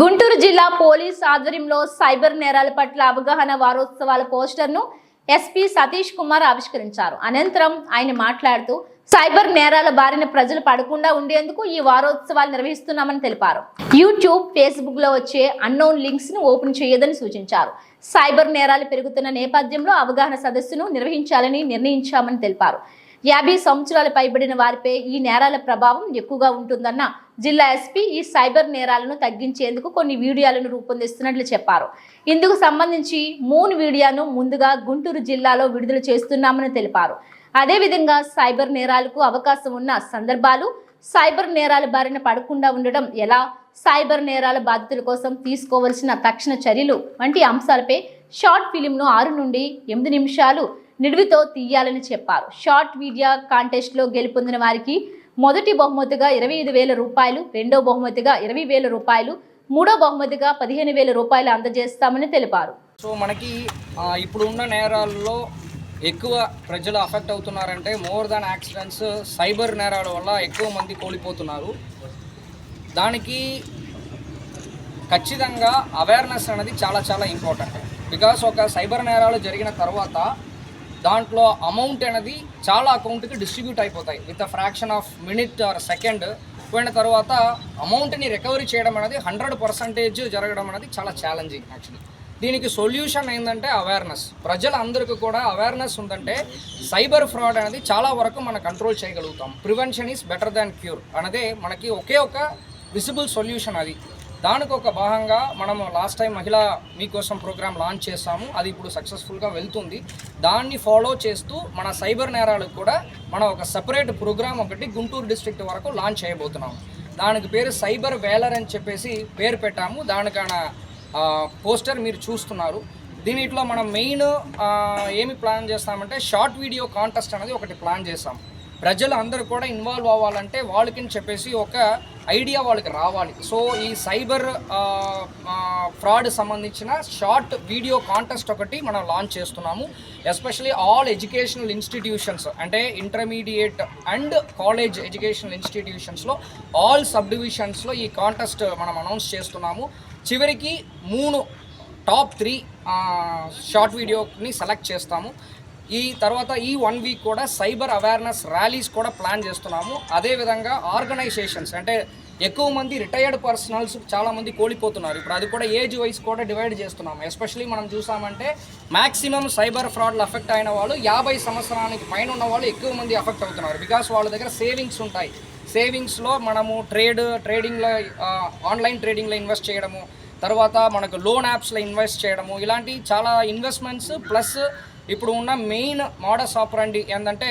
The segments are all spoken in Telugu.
గుంటూరు జిల్లా పోలీస్ ఆధ్వర్యంలో సైబర్ నేరాల పట్ల అవగాహన వారోత్సవాల పోస్టర్ను ఎస్పీ సతీష్ కుమార్ ఆవిష్కరించారు. అనంతరం ఆయన మాట్లాడుతూ సైబర్ నేరాల బారిన ప్రజలు పడకుండా ఉండేందుకు ఈ వారోత్సవాలు నిర్వహిస్తున్నామని తెలిపారు. యూట్యూబ్ ఫేస్బుక్లో వచ్చే అన్నోన్ లింక్స్ను ఓపెన్ చేయదని సూచించారు. సైబర్ నేరాలు పెరుగుతున్న నేపథ్యంలో అవగాహన సదస్సును నిర్వహించాలని నిర్ణయించామని తెలిపారు. యాభై సంవత్సరాలు పైబడిన వారిపై ఈ నేరాల ప్రభావం ఎక్కువగా ఉంటుందన్న జిల్లా ఎస్పీ ఈ సైబర్ నేరాలను తగ్గించేందుకు కొన్ని వీడియోలను రూపొందిస్తున్నట్లు చెప్పారు. ఇందుకు సంబంధించి మూన్ వీడియోను ముందుగా గుంటూరు జిల్లాలో విడుదల చేస్తున్నామని తెలిపారు. అదేవిధంగా సైబర్ నేరాలకు అవకాశం ఉన్న సందర్భాలు సైబర్ నేరాల బారిన పడకుండా ఉండడం ఎలా సైబర్ నేరాల బాధితుల కోసం తీసుకోవలసిన తక్షణ చర్యలు వంటి అంశాలపై షార్ట్ ఫిలింను ఆరు నుండి ఎనిమిది నిమిషాలు నిడివితో తీయాలని చెప్పారు. షార్ట్ వీడియో కాంటెస్ట్లో గెలుపొందిన వారికి మొదటి బహుమతిగా ఇరవై ఐదు వేల రూపాయలు రెండో బహుమతిగా ఇరవై వేల రూపాయలు మూడో బహుమతిగా పదిహేను వేల రూపాయలు అందజేస్తామని తెలిపారు. సో మనకి ఇప్పుడు ఉన్న నేరాల్లో ఎక్కువ ప్రజలు అఫెక్ట్ అవుతున్నారంటే మోర్ దాన్ యాక్సిడెంట్స్ సైబర్ నేరాల వల్ల ఎక్కువ మంది కోల్పోతున్నారు. దానికి ఖచ్చితంగా అవేర్నెస్ అనేది చాలా చాలా ఇంపార్టెంట్ బికాస్ ఒక సైబర్ నేరాలు జరిగిన తర్వాత దాంట్లో అమౌంట్ అనేది చాలా అకౌంట్కి డిస్ట్రిబ్యూట్ అయిపోతాయి. With a fraction of minute or second పోయిన తర్వాత అమౌంట్ని రికవరీ చేయడం అనేది హండ్రెడ్ పర్సంటేజ్ జరగడం అనేది చాలా ఛాలెంజింగ్ యాక్చువల్లీ దీనికి సొల్యూషన్ ఏంటంటే అవేర్నెస్ ప్రజలందరికీ కూడా అవేర్నెస్ ఉందంటే సైబర్ ఫ్రాడ్ అనేది చాలా వరకు మనం కంట్రోల్ చేయగలుగుతాం. Prevention is better than cure అనేది మనకి ఒకే ఒక విసిబుల్ సొల్యూషన్ అది. దానికి ఒక భాగంగా మనం లాస్ట్ టైం మహిళా మీకోసం ప్రోగ్రామ్ లాంచ్ చేసాము అది ఇప్పుడు సక్సెస్ఫుల్గా వెళ్తుంది. దాన్ని ఫాలో చేస్తూ మన సైబర్ నేరాలకు కూడా మనం ఒక సపరేట్ ప్రోగ్రామ్ ఒకటి గుంటూరు డిస్ట్రిక్ట్ వరకు లాంచ్ చేయబోతున్నాము. దానికి పేరు సైబర్ వేలర్ అని చెప్పేసి పేరు పెట్టాము. దానికాన పోస్టర్ మీరు చూస్తున్నారు. దీనిట్లో మనం మెయిన్ ఏమి ప్లాన్ చేస్తామంటే షార్ట్ వీడియో కాంటెస్ట్ అనేది ఒకటి ప్లాన్ చేస్తాము ప్రజలు అందరూ కూడా ఇన్వాల్వ్ అవ్వాలంటే వాళ్ళకి చెప్పేసి ఒక ఐడియా వాళ్ళకి రావాలి. సో ఈ సైబర్ ఫ్రాడ్ సంబంధించిన షార్ట్ వీడియో కాంటెస్ట్ ఒకటి మనం లాంచ్ చేస్తున్నాము. ఎస్పెషలీ ఆల్ ఎడ్యుకేషనల్ ఇన్స్టిట్యూషన్స్ అంటే ఇంటర్మీడియట్ అండ్ కాలేజ్ ఎడ్యుకేషనల్ ఇన్స్టిట్యూషన్స్లో ఆల్ సబ్ డివిజన్స్లో ఈ కాంటెస్ట్ మనం అనౌన్స్ చేస్తున్నాము. చివరికి మూడు టాప్ త్రీ షార్ట్ వీడియోని సెలెక్ట్ చేస్తాము. ఈ తర్వాత ఈ వన్ వీక్ కూడా సైబర్ అవేర్నెస్ ర్యాలీస్ కూడా ప్లాన్ చేస్తున్నాము. అదేవిధంగా ఆర్గనైజేషన్స్ అంటే ఎక్కువ మంది రిటైర్డ్ పర్సనల్స్ చాలామంది కోల్పోతున్నారు. ఇప్పుడు అది కూడా ఏజ్ వైస్ కూడా డివైడ్ చేస్తున్నాము. ఎస్పెషలీ మనం చూసామంటే మ్యాక్సిమం సైబర్ ఫ్రాడ్లు అఫెక్ట్ అయిన వాళ్ళు యాభై సంవత్సరానికి పైన ఉన్న వాళ్ళు ఎక్కువ మంది అఫెక్ట్ అవుతున్నారు. బికాస్ వాళ్ళ దగ్గర సేవింగ్స్ ఉంటాయి. సేవింగ్స్లో మనము ట్రేడ్ ట్రేడింగ్లో ఆన్లైన్ ట్రేడింగ్లో ఇన్వెస్ట్ చేయడము తర్వాత మనకు లోన్ యాప్స్లో ఇన్వెస్ట్ చేయడము ఇలాంటి చాలా ఇన్వెస్ట్మెంట్స్ ప్లస్ ఇప్పుడు ఉన్న మెయిన్ మోడస్ ఆపరండి ఏంటంటే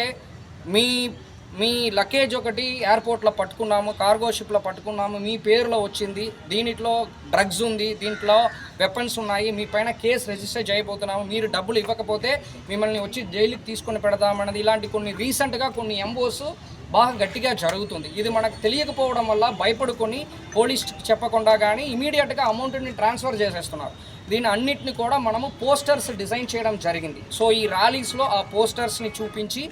మీ మీ లగేజ్ ఒకటి ఎయిర్పోర్ట్లో పట్టుకున్నాము కార్గో షిప్లో పట్టుకున్నాము మీ పేరులో వచ్చింది దీనిట్లో డ్రగ్స్ ఉంది దీంట్లో వెపన్స్ ఉన్నాయి మీ పైన కేసు రిజిస్టర్ చేయబోతున్నాము మీరు డబ్బులు ఇవ్వకపోతే మిమ్మల్ని వచ్చి జైలుకి తీసుకొని పెడదామన్నది. ఇలాంటి కొన్ని రీసెంట్గా కొన్ని ఎంబోస్ బాగా గట్టిగా జరుగుతుంది. ఇది మనకు తెలియకపోవడం వల్ల భయపడుకొని పోలీస్కి చెప్పకుండా కానీ ఇమీడియట్గా అమౌంట్ని ట్రాన్స్ఫర్ చేసేస్తున్నారు. దీని అన్నిటిని కూడా మనము పోస్టర్స్ డిజైన్ చేయడం జరిగింది. సో ఈ ర్యాలీస్లో ఆ పోస్టర్స్ని చూపించి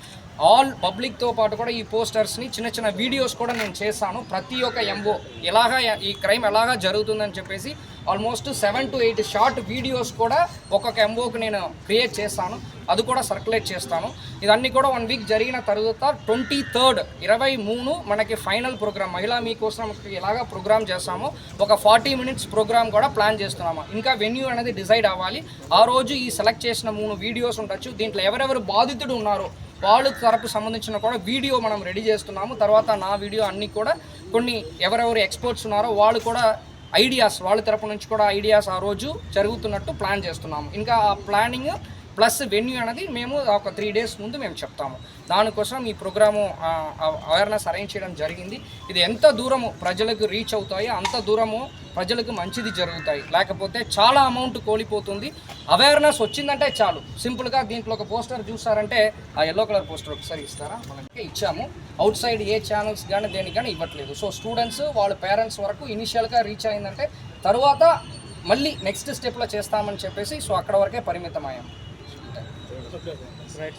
ఆల్ పబ్లిక్తో పాటు కూడా ఈ పోస్టర్స్ని చిన్న చిన్న వీడియోస్ కూడా నేను చేశాను. ప్రతి ఒక్క ఎంఓ ఎలాగా ఈ క్రైమ్ ఎలాగా జరుగుతుందని చెప్పేసి almost seven to eight short videos కూడా ఒక్కొక్క ఎంఓకి నేను క్రియేట్ చేస్తాను. అది కూడా సర్క్యులేట్ చేస్తాను. ఇదన్నీ కూడా వన్ వీక్ జరిగిన తర్వాత ట్వంటీ థర్డ్ ఇరవై మూడు మనకి ఫైనల్ ప్రోగ్రామ్. మహిళా మీకోసం ఎలాగా ప్రోగ్రామ్ చేస్తామో ఒక ఫార్టీ మినిట్స్ ప్రోగ్రామ్ కూడా ప్లాన్ చేస్తున్నాము. ఇంకా వెన్యూ అనేది డిసైడ్ అవ్వాలి. ఆ రోజు ఈ సెలెక్ట్ చేసిన మూడు వీడియోస్ ఉండొచ్చు. దీంట్లో ఎవరెవరు బాధితుడు ఉన్నారో వాళ్ళ తరపు సంబంధించిన కూడా వీడియో మనం రెడీ చేస్తున్నాము. తర్వాత నా వీడియో అన్నీ కూడా కొన్ని ఎవరెవరు ఎక్స్పర్ట్స్ ఉన్నారో వాళ్ళు కూడా ఐడియాస్ వాళ్ళ తరపు నుంచి కూడా ఐడియాస్ ఆ రోజు జరుగుతున్నట్టు ప్లాన్ చేస్తున్నాము. ఇంకా ఆ ప్లానింగ్ ప్లస్ వెన్యూ అనేది మేము ఒక త్రీ డేస్ ముందు మేము చెప్తాము. దానికోసం ఈ ప్రోగ్రాము అవేర్నెస్ అరేంజ్ చేయడం జరిగింది. ఇది ఎంత దూరము ప్రజలకు రీచ్ అవుతాయో అంత దూరము ప్రజలకు మంచిది జరుగుతాయి. లేకపోతే చాలా అమౌంట్ కోల్పోతుంది. అవేర్నెస్ వచ్చిందంటే చాలు. సింపుల్గా దీంట్లో ఒక పోస్టర్ చూసారంటే ఆ ఎల్లో కలర్ పోస్టర్ ఒకసారి ఇస్తారా? మనకి ఇచ్చాము. అవుట్ సైడ్ ఏ ఛానల్స్ కానీ దేనికి కానీ ఇవ్వట్లేదు. సో స్టూడెంట్స్ వాళ్ళ పేరెంట్స్ వరకు ఇనిషియల్గా రీచ్ అయిందంటే తర్వాత మళ్ళీ నెక్స్ట్ స్టెప్లో చేస్తామని చెప్పేసి సో అక్కడ వరకే పరిమితం right.